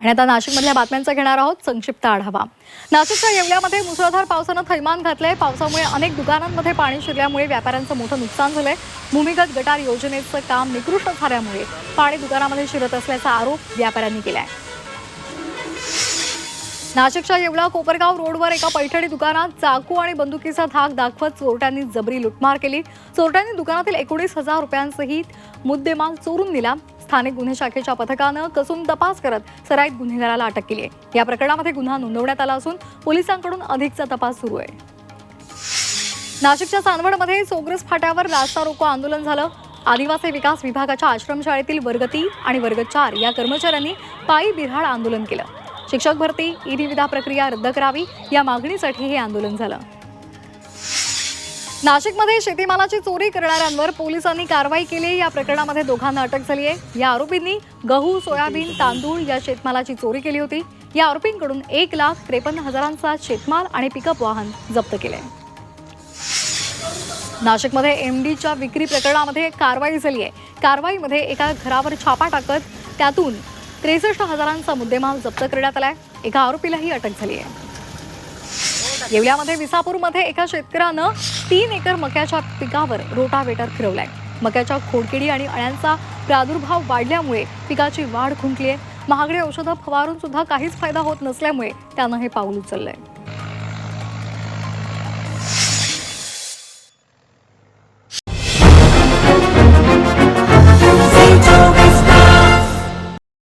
आणि आता नाशिकमधल्या बातम्यांचा घेणार आहोत संक्षिप्त आढावा. नाशिकच्या येवल्यामध्ये मुसळधार पावसानं थैमान घातलंय. पावसामुळे अनेक दुकानांमध्ये पाणी शिरल्यामुळे व्यापाऱ्यांचं मोठं नुकसान झालंय. भूमिगत गटार योजनेचं काम निकृष्ट झाल्यामुळे पाणी दुकानामध्ये शिरत असल्याचा आरोप व्यापाऱ्यांनी केलाय. नाशिकच्या येवला कोपरगाव रोडवर एका पैठणी दुकानात चाकू आणि बंदुकीचा धाक दाखवत चोरट्यांनी जबरी लुटमार केली. चोरट्यांनी दुकानातील एकोणीस हजार रुपयांसहित मुद्देमाल चोरून नेला. स्थानिक गुन्हे शाखेच्या पथकानं कसून तपास करत सराईत गुन्हेगाराला अटक केली आहे. या प्रकरणामध्ये गुन्हा नोंदवण्यात आला असून पोलिसांकडून अधिकचा तपास सुरू आहे. नाशिकच्या चांदवडमध्ये सोग्रस फाट्यावर रास्ता रोको आंदोलन झालं. आदिवासी विकास विभागाच्या आश्रमशाळेतील वर्ग तीन आणि वर्ग चार या कर्मचाऱ्यांनी पायी बिऱ्हाड आंदोलन केलं. शिक्षक भरती ई निविदा प्रक्रिया रद्द करावी या मागणीसाठी हे आंदोलन झालं. नाशिकमध्ये शेतीमालाची चोरी करणाऱ्यांवर पोलिसांनी कारवाई केली. या प्रकरणामध्ये दोघांना अटक झाली आहे. या आरोपींनी गहू सोयाबीन तांदूळ या शेतमालाची चोरी केली होती. या आरोपींकडून एक लाख त्रेपन्न हजारांचा शेतमाल आणि पिकअप वाहन जप्त केले. नाशिकमध्ये एम डीच्या विक्री प्रकरणामध्ये कारवाई झाली आहे. कारवाईमध्ये एका घरावर छापा टाकत त्यातून त्रेसष्ट हजारांचा मुद्देमाल जप्त करण्यात आलाय. एका आरोपीलाही अटक झाली आहे. येवल्यामध्ये विसापूरमध्ये एका शेतकऱ्यानं तीन एकर मक्याच्या पिकावर रोटावेटर फिरवलाय. मक्याच्या खोडकिडी आणि अळ्यांचा प्रादुर्भाव वाढल्यामुळे पिकाची वाढ खुंटली आहे. महागडी औषधं फवारून सुद्धा काहीच फायदा होत नसल्यामुळे त्यानं हे पाऊल उचललंय.